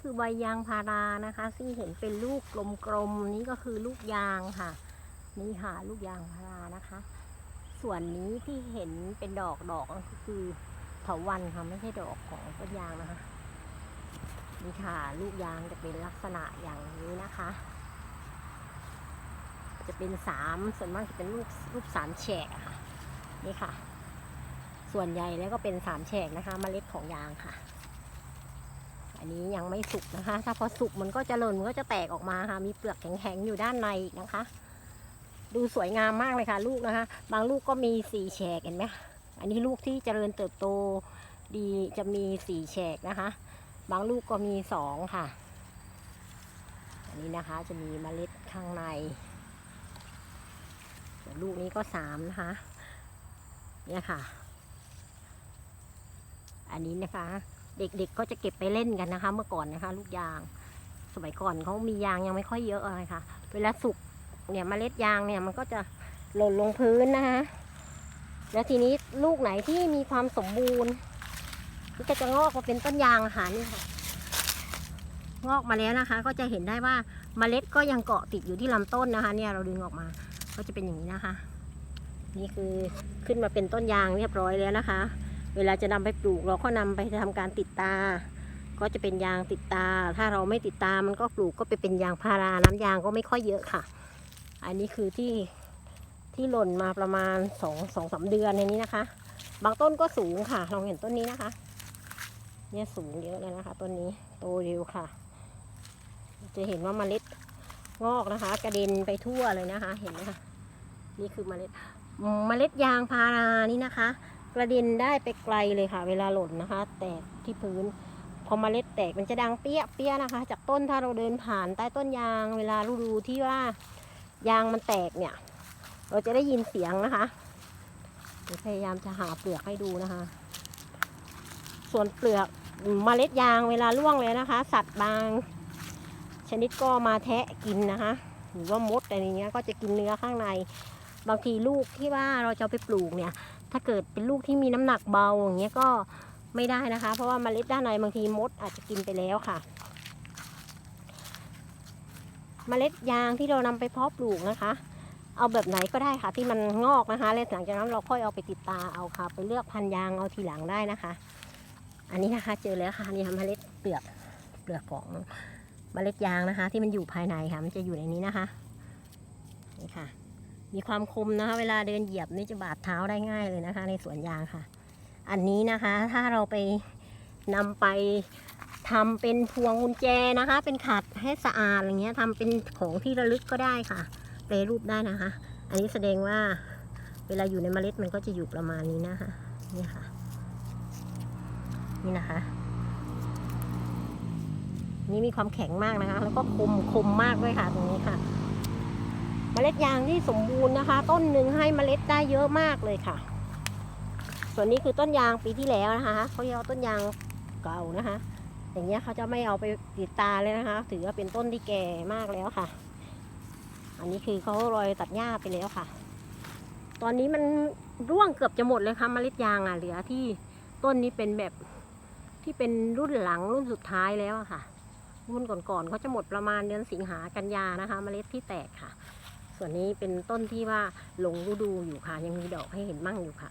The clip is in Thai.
คือใบยางพารานะคะ ซึ่งเห็นเป็นลูกกลมๆนี่ก็คือลูกยางค่ะ นี่ค่ะลูกยางพารานะคะ ส่วนนี้ที่เห็นเป็นดอกดอกก็คือเถาวันค่ะไม่ใช่ดอกของต้นยางนะคะนี่ค่ะลูกยางจะเป็นลักษณะอย่างนี้นะคะ จะเป็นสามส่วนมากจะเป็นลูกลูกสามแฉกค่ะนี่ค่ะ ส่วนใหญ่แล้วก็เป็นสามแฉกนะคะเมล็ดของยางค่ะ อันนี้ยังไม่สุกนะคะ ถ้าพอสุกมันก็จะหล่นมันก็จะแตกออกมาค่ะ มีเปลือกแข็งๆอยู่ด้านในนะคะ ดูสวยงามมากเลยค่ะ ลูกนะคะ บางลูกก็มีสีแฉกเห็นไหมอันนี้ลูกที่เจริญเติบโตดีจะมีสีแฉกนะคะ บางลูกก็มีสองค่ะ อันนี้นะคะจะมีเมล็ดข้างในส่วนลูกนี้ก็สามนะคะ เนี่ยค่ะ อันนี้นะคะ เด็กๆก็จะเก็บไปเล่นกันนะคะ เมื่อก่อนนะคะ ลูกยาง สมัยก่อนเขามียางยังไม่ค่อยเยอะอะไรค่ะ เวลาสุกเนี่ยเมล็ดยางเนี่ยมันก็จะหล่นลงพื้นนะคะแล้วทีนี้ลูกไหนที่มีความสมบูรณ์ก็จะงอกมาเป็นต้นยางอาหารนี่ค่ะงอกมาแล้วนะคะ ก็จะเห็นได้ว่าเมล็ดก็ยังเกาะติดอยู่ที่ลำต้นนะคะ เนี่ยเราดึงออกมา ก็จะเป็นอย่างนี้นะคะ นี่คือขึ้นมาเป็นต้นยางเรียบร้อยแล้วนะคะ เวลาจะนำไปปลูกเราก็นำไปทำการติดตา ก็จะเป็นยางติดตา ถ้าเราไม่ติดตามันก็ปลูกก็ไปเป็นยางพาราน้ำยางก็ไม่ค่อยเยอะค่ะ อันนี้คือที่ที่หล่นมาประมาณสองสองสามเดือนในนี้นะคะ บางต้นก็สูงค่ะลองเห็นต้นนี้นะคะ เนี่ยสูงเยอะเลยนะคะต้นนี้โตเร็วค่ะ จะเห็นว่าเมล็ดงอกนะคะ กระเด็นไปทั่วเลยนะคะ เห็นไหมคะนี่คือเมล็ดเมล็ดยางพารานี่นะคะ กระเด็นได้ไปไกลเลยค่ะ เวลาหล่นนะคะ แตกที่พื้น พอเมล็ดแตกมันจะดังเปี้ยเปี้ยนะคะ จากต้นถ้าเราเดินผ่านใต้ต้นยาง เวลาฤดูที่ว่ายางมันแตกเนี่ย เราจะได้ยินเสียงนะคะพยายามจะหาเปลือกให้ดูนะคะ ส่วนเปลือกเมล็ดยางเวลาร่วงเลยนะคะ สัตว์บาง ชนิดก็มาแทะกินนะคะ หรือว่ามดอะไรเงี้ยก็จะกินเนื้อข้างใน บางทีลูกที่ว่าเราจะไปปลูกเนี่ย ถ้าเกิดเป็นลูกที่มีน้ำหนักเบาอย่างเงี้ยก็ไม่ได้นะคะ เพราะว่าเมล็ดด้านในบางทีมดอาจจะกินไปแล้วค่ะ เมล็ดยางที่เรานำไปเพาะปลูกนะคะ เอาแบบไหนก็ได้ค่ะที่มันงอกนะคะแล้วหลังจากนั้นเราค่อยเอาไปติดตาเอาค่ะ ไปเลือกพันยางเอาทีหลังได้นะคะ อันนี้นะคะเจอแล้วค่ะนี่ค่ะเมล็ดเปลือกเปลือกของเมล็ดยางนะคะ ที่มันอยู่ภายในค่ะมันจะอยู่ในนี้นะคะนี่ค่ะ มีความคมนะคะ เวลาเดินเหยียบนี่จะบาดเท้าได้ง่ายเลยนะคะ ในสวนยางค่ะ อันนี้นะคะถ้าเราไปนำไปทำเป็นพวงกุญแจนะคะ เป็นขัดให้สะอาดอะไรเงี้ยทำเป็นของที่ระลึกก็ได้ค่ะแปรรูปได้นะคะ อันนี้แสดงว่าเวลาอยู่ในเมล็ดมันก็จะอยู่ประมาณนี้นะคะ นี่ค่ะ นี่นะคะ นี่มีความแข็งมากนะคะ แล้วก็คมคมมากด้วยค่ะตรงนี้ค่ะ ล็ดยางที่สมบูรณ์นะคะ ต้นหนึ่งให้เมล็ดได้เยอะมากเลยค่ะ ส่วนนี้คือต้นยางปีที่แล้วนะคะเขาเรียกว่าต้นยางเก่านะคะ อย่างเงี้ยเขาจะไม่เอาไปติดตาเลยนะคะ ถือว่าเป็นต้นที่แก่มากแล้วค่ะ อันนี้คือเขารอยตัดหญ้าไปแล้วค่ะ ตอนนี้มันร่วงเกือบจะหมดเลยค่ะเมล็ดยางอะเหลือที่ต้นนี้เป็นแบบที่เป็นรุ่นหลังรุ่นสุดท้ายแล้วค่ะรุ่นก่อนๆเขาจะหมดประมาณเดือนสิงหากันยานะคะ เมล็ดที่แตกค่ะ ส่วนนี้เป็นต้นที่ว่าหลงฤดูอยู่ค่ะ ยังมีดอกให้เห็นมั่งอยู่ค่ะ